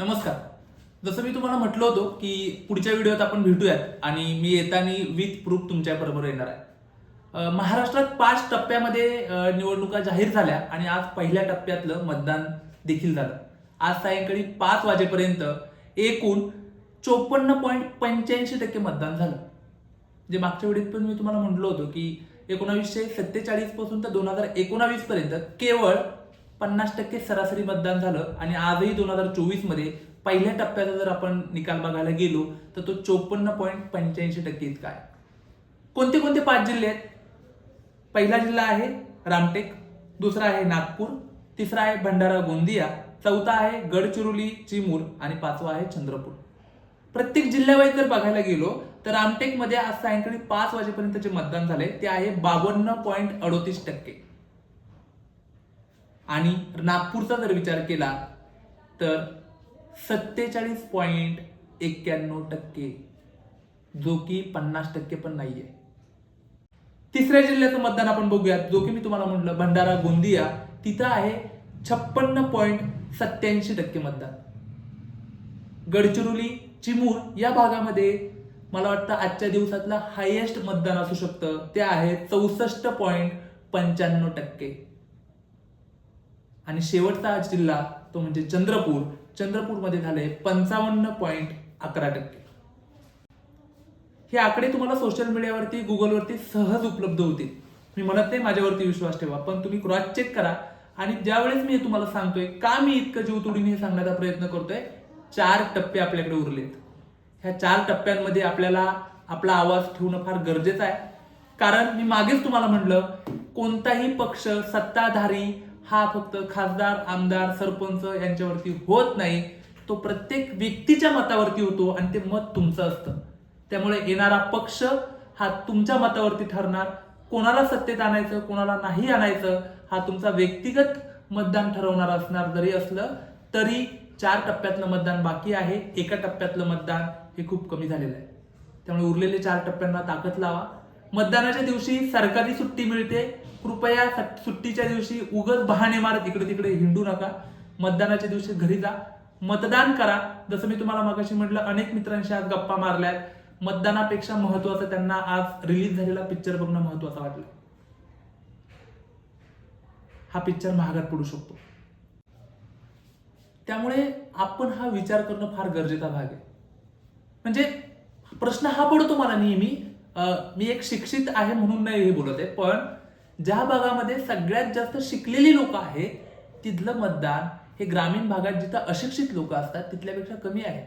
नमस्कार. जसं मी तुम्हाला म्हटलं होतो की पुढच्या व्हिडिओत आपण भेटूयात आणि मी येताना विथ प्रूफ तुमच्याबरोबर येणार आहे. महाराष्ट्रात पाच टप्प्यामध्ये निवडणुका जाहीर झाल्या आणि आज पहिल्या टप्प्यातलं मतदान देखील झालं. आज सायंकाळी पाच वाजेपर्यंत एकूण चोपन्न पॉईंट पंच्याऐंशी टक्के मतदान झालं. जे मागच्या वेळेत पण मी तुम्हाला म्हटलं होतं की एकोणावीसशे सत्तेचाळीसपासून तर दोन हजार एकोणावीस पर्यंत केवळ पन्नास टक्के सरासरी मतदान झालं आणि आजही दोन हजार चोवीसमध्ये पहिल्या टप्प्याचा जर आपण निकाल बघायला गेलो तर तो चोपन्न पॉईंट पंच्याऐंशी टक्के इतका आहे. कोणते कोणते पाच जिल्हे आहेत? पहिला जिल्हा आहे रामटेक दुसरा आहे नागपूर तिसरा आहे भंडारा गोंदिया चौथा आहे गडचिरोली चिमूर आणि पाचवा आहे चंद्रपूर. प्रत्येक जिल्ह्यावाईज जर बघायला गेलो तर रामटेकमध्ये आज सायंकाळी पाच वाजेपर्यंत जे मतदान झाले ते आहे बावन्न पॉईंट अडोतीस टक्के. आणि नागपूरचा जर विचार केला तर सत्तेचाळीस पॉईंट एक्क्याण्णव टक्के जो की पन्नास टक्के पण नाहीये. तिसऱ्या जिल्ह्याचं मतदान आपण बघूयात. जो की मी तुम्हाला म्हटलं भंडारा गोंदिया तिथं आहे छप्पन्न पॉईंट सत्याऐंशी टक्के मतदान. गडचिरोली चिमूर या भागामध्ये मला वाटतं आजच्या दिवसातलं हायेस्ट मतदान असू शकतं. ते आहे चौसष्ट पॉईंट पंच्याण्णव टक्के. आणि शेवटचा जिल्हा तो म्हणजे चंद्रपूर. चंद्रपूरमध्ये झाले पंचावन्न पॉईंट अकरा टक्के. हे आकडे तुम्हाला सोशल मीडियावरती गुगलवरती सहज उपलब्ध होतील. मी म्हणत नाही माझ्यावरती विश्वास ठेवा पण तुम्ही क्रॉस चेक करा. आणि ज्यावेळेस मी हे तुम्हाला सांगतोय का मी इतकं जीव तोडीने हे सांगण्याचा प्रयत्न करतोय चार टप्पे आपल्याकडे उरलेत. ह्या चार टप्प्यांमध्ये आपल्याला आपला आवाज ठेवणं फार गरजेचं आहे. कारण मी मागेच तुम्हाला म्हटलं कोणताही पक्ष सत्ताधारी हा फक्त खासदार आमदार सरपंच यांच्यावरती होत नाही. तो प्रत्येक व्यक्तीच्या मतावरती होतो आणि ते मत तुमचं असतं. त्यामुळे येणारा पक्ष हा तुमच्या मतावरती ठरणार. कोणाला सत्तेत आणायचं कोणाला नाही आणायचं हा तुमचा व्यक्तिगत मतदान ठरवणार असणार जरी असलं तरी चार टप्प्यातलं मतदान बाकी आहे. एका टप्प्यातलं मतदान हे खूप कमी झालेलं आहे. त्यामुळे उरलेले चार टप्प्यांना ताकद लावा. मतदानाच्या दिवशी सरकारी सुट्टी मिळते. कृपया सुट्टीच्या दिवशी उगच बहाणे मारत इकडे तिकडे हिंडू नका. मतदानाच्या दिवशी घरी जा. मतदान करा. जसं मी तुम्हाला मगाशी म्हटलं अनेक मित्रांशी आज गप्पा मारल्यात. मतदानापेक्षा महत्वाचं त्यांना आज रिलीज झालेला पिक्चर बघणं महत्वाचं वाटलं. हा पिक्चर महागात पडू शकतो. त्यामुळे आपण हा विचार करणं फार गरजेचा भाग आहे. म्हणजे प्रश्न हा पडतो मला नेहमी. मी एक शिक्षित आहे म्हणून नाही हे बोलत आहे पण ज्या भागामध्ये सगळ्यात जास्त शिकलेली लोक आहेत तिथलं मतदान हे ग्रामीण भागात जिथं अशिक्षित लोक असतात तिथल्यापेक्षा कमी आहे.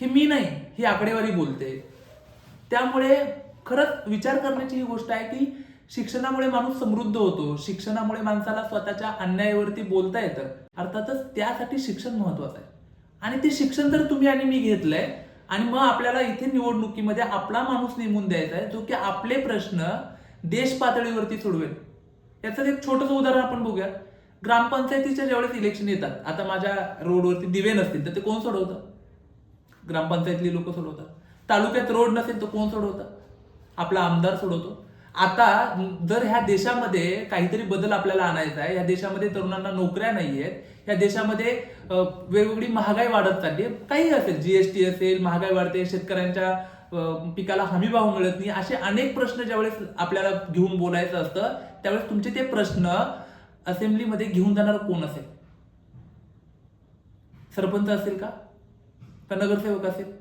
हे मी नाही ही आकडेवारी बोलते. त्यामुळे खरंच विचार करण्याची ही गोष्ट आहे की शिक्षणामुळे माणूस समृद्ध होतो शिक्षणामुळे माणसाला स्वतःच्या अन्यायावरती बोलता येतं. अर्थातच त्यासाठी शिक्षण महत्वाचं आहे. आणि ते शिक्षण जर तुम्ही आणि मी घेतलंय आणि मग आपल्याला इथे निवडणुकीमध्ये आपला माणूस नेमून द्यायचा आहे जो की आपले प्रश्न देश पातळीवरती सोडवेल. याचं एक छोटंसं उदाहरण आपण बघूया. ग्रामपंचायतीच्या ज्यावेळेस इलेक्शन येतात आता माझ्या रोडवरती दिवे नसतील तर ते कोण सोडवतं? ग्रामपंचायतली लोक सोडवतात. तालुक्यात रोड नसेल तर कोण सोडवतं? आपला आमदार सोडवतो. आता जर ह्या देशामध्ये काहीतरी बदल आपल्याला आणायचा आहे या देशामध्ये तरुणांना नोकऱ्या नाही आहेत या देशामध्ये वेगवेगळी महागाई वाढत चालली आहे काही असेल जीएसटी असेल महागाई वाढते शेतकऱ्यांच्या पिकाला हमीभाव मिळत नाही असे अनेक प्रश्न ज्यावेळेस आपल्याला घेऊन बोलायचं असतं त्यावेळेस तुमचे ते प्रश्न असेंब्लीमध्ये घेऊन जाणार कोण असेल? सरपंच असेल का? का नगरसेवक असेल?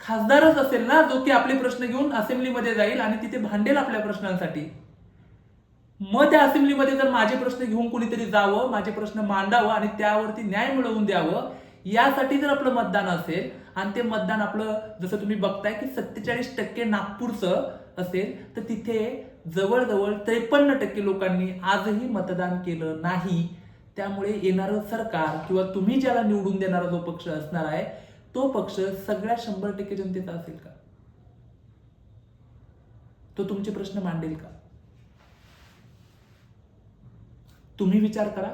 खासदारच असेल ना जो की आपले प्रश्न घेऊन असेंब्लीमध्ये जाईल आणि तिथे भांडेल आपल्या प्रश्नांसाठी. मग त्या असेंब्लीमध्ये जर माझे प्रश्न घेऊन कोणीतरी जावं माझे प्रश्न मांडावं आणि त्यावरती न्याय मिळवून द्यावं यासाठी जर आपलं मतदान असेल आणि ते मतदान आपलं जसं तुम्ही बघताय की सत्तेचाळीस टक्के नागपूरचं असेल तर तिथे जवळजवळ त्रेपन्न टक्के लोकांनी आजही मतदान केलं नाही. त्यामुळे येणारं सरकार किंवा तुम्ही ज्याला निवडून देणारा जो पक्ष असणार आहे तो पक्ष सगळ्या शंभर टक्के जनतेचा असेल का? तो तुमचे प्रश्न मांडेल का? तुम्ही विचार करा.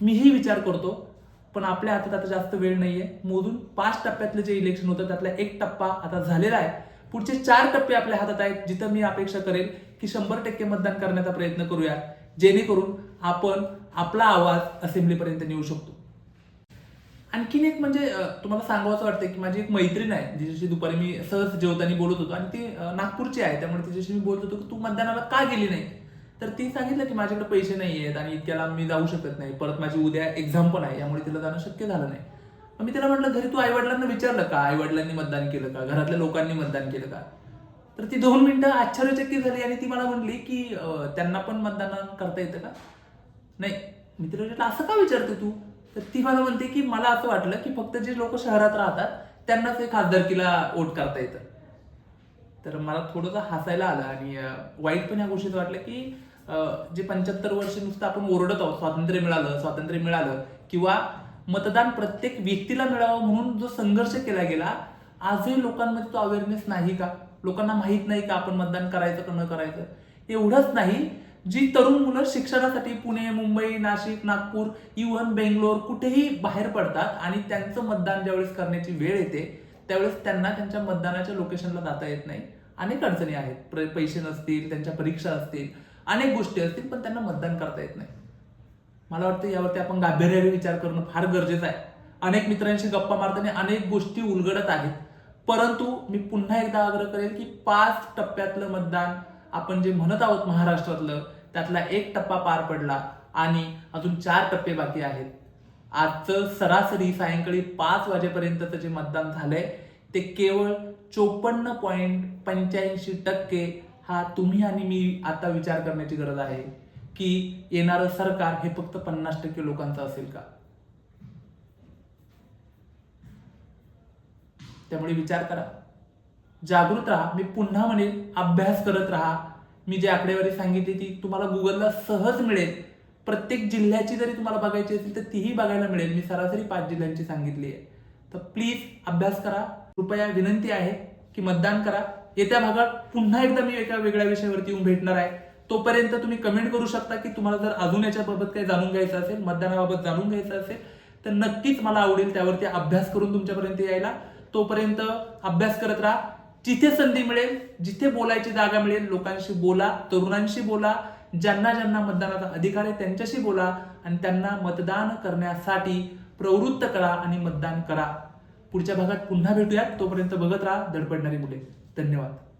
मीही विचार करतो. पण आपल्या हातात आता जास्त वेळ नाहीये. मोजून पाच टप्प्यातलं जे इलेक्शन होतं त्यातला एक टप्पा आता झालेला आहे. पुढचे चार टप्पे आपल्या हातात आहेत जिथं मी अपेक्षा करेल की शंभर टक्के मतदान करण्याचा प्रयत्न करूया जेणेकरून आपण आपला आवाज असेंब्लीपर्यंत नेऊ शकतो. आणखीन एक म्हणजे तुम्हाला सांगावंसं वाटतं की माझी एक मैत्रीण आहे जिच्याशी दुपारी मी सहज जेवताना बोलत होतो. आणि ती नागपूरची आहे त्यामुळे तिच्याशी मी बोलत होतो की तू मतदानाला का गेली नाही? तर ती सांगितलं की माझ्याकडे पैसे नाही आहेत आणि इतक्याला मी जाऊ शकत नाही. परत माझी उद्या एक्झाम पण आहे यामुळे तिला जाणं शक्य झालं नाही. मग मी तिला म्हटलं घरी तू आई वडिलांना विचारलं का? आई वडिलांनी मतदान केलं का? घरातल्या लोकांनी मतदान केलं का? तर ती दोन मिनिटं आश्चर्यचकित झाली आणि ती मला म्हणली की त्यांना पण मतदान करता येतं का? नाही. मी तिला म्हटलं असं का विचारते तू? तर ती मला म्हणते की मला असं वाटलं की फक्त जे लोक शहरात राहतात त्यांनाच हे खासदारकीला वोट करता येतं. तर मला थोडंसं हसायला आलं आणि वाईट पण या गोष्टीत वाटलं की जे पंच्याहत्तर वर्ष नुसतं आपण ओरडत आहोत स्वातंत्र्य मिळालं स्वातंत्र्य मिळालं किंवा मतदान प्रत्येक व्यक्तीला मिळावं म्हणून जो संघर्ष केला गेला आजही लोकांमध्ये तो अवेअरनेस नाही का? लोकांना माहीत नाही का आपण मतदान करायचं का न करायचं? एवढंच नाही जी तरुण मुलं शिक्षणासाठी पुणे मुंबई नाशिक नागपूर इव्हन बेंगलोर कुठेही बाहेर पडतात आणि त्यांचं मतदान ज्यावेळेस करण्याची वेळ येते त्यावेळेस त्यांना त्यांच्या मतदानाच्या लोकेशनला जाता येत नाही. अनेक अडचणी आहेत. पैसे नसतील त्यांच्या परीक्षा असतील. अनेक गोष्टी असतील पण त्यांना मतदान करता येत नाही. मला वाटतं यावरती आपण गांभीर्याने विचार करणं फार गरजेचं आहे. अनेक मित्रांशी गप्पा मारताना अनेक गोष्टी उलगडत आहेत. परंतु मी पुन्हा एकदा आग्रह करेल की पाच टप्प्यातलं मतदान आपण जे म्हणत आहोत महाराष्ट्रातलं त्यातला एक टप्पा पार पडला आणि अजून चार टप्पे बाकी आहेत. आजचं सरासरी सायंकाळी पाच वाजेपर्यंतचं जे मतदान झालंय ते केवळ चोपन्न पॉईंट पंच्याऐंशी टक्के हा तुम्ही आणि मी आता विचार करण्याची गरज आहे की येणारं सरकार हे फक्त पन्नास टक्के लोकांचं असेल का? त्यामुळे विचार करा. जागृत राहा. मी पुन्हा म्हणेल अभ्यास करत राहा. मी जी आकडेवारी सांगितली ती तुम्हाला गुगलला सहज मिळेल. प्रत्येक जिल्ह्याची जरी तुम्हाला बघायची असेल तर तीही बघायला मिळेल. मी सरासरी पाच जिल्ह्यांची सांगितली आहे. तर प्लीज अभ्यास करा. कृपया विनंती आहे की मतदान करा. येत्या भागात पुन्हा एकदा मी एका वेगळ्या विषयावरती येऊन भेटणार आहे. तोपर्यंत तुम्ही कमेंट करू शकता की तुम्हाला जर अजून याच्याबाबत काही जाणून घ्यायचं असेल मतदानाबाबत जाणून घ्यायचं असेल तर नक्कीच मला आवडेल त्यावरती अभ्यास करून तुमच्यापर्यंत यायला. तोपर्यंत अभ्यास करत राहा. जिथे संधी मिळेल जिथे बोलायची जागा मिळेल लोकांशी बोला तरुणांशी बोला ज्यांना ज्यांना मतदानाचा अधिकार आहे त्यांच्याशी बोला आणि त्यांना मतदान करण्यासाठी प्रवृत्त करा आणि मतदान करा. पुढच्या भागात पुन्हा भेटूयात. तोपर्यंत बघत राहा धडपडणारी मुले. धन्यवाद.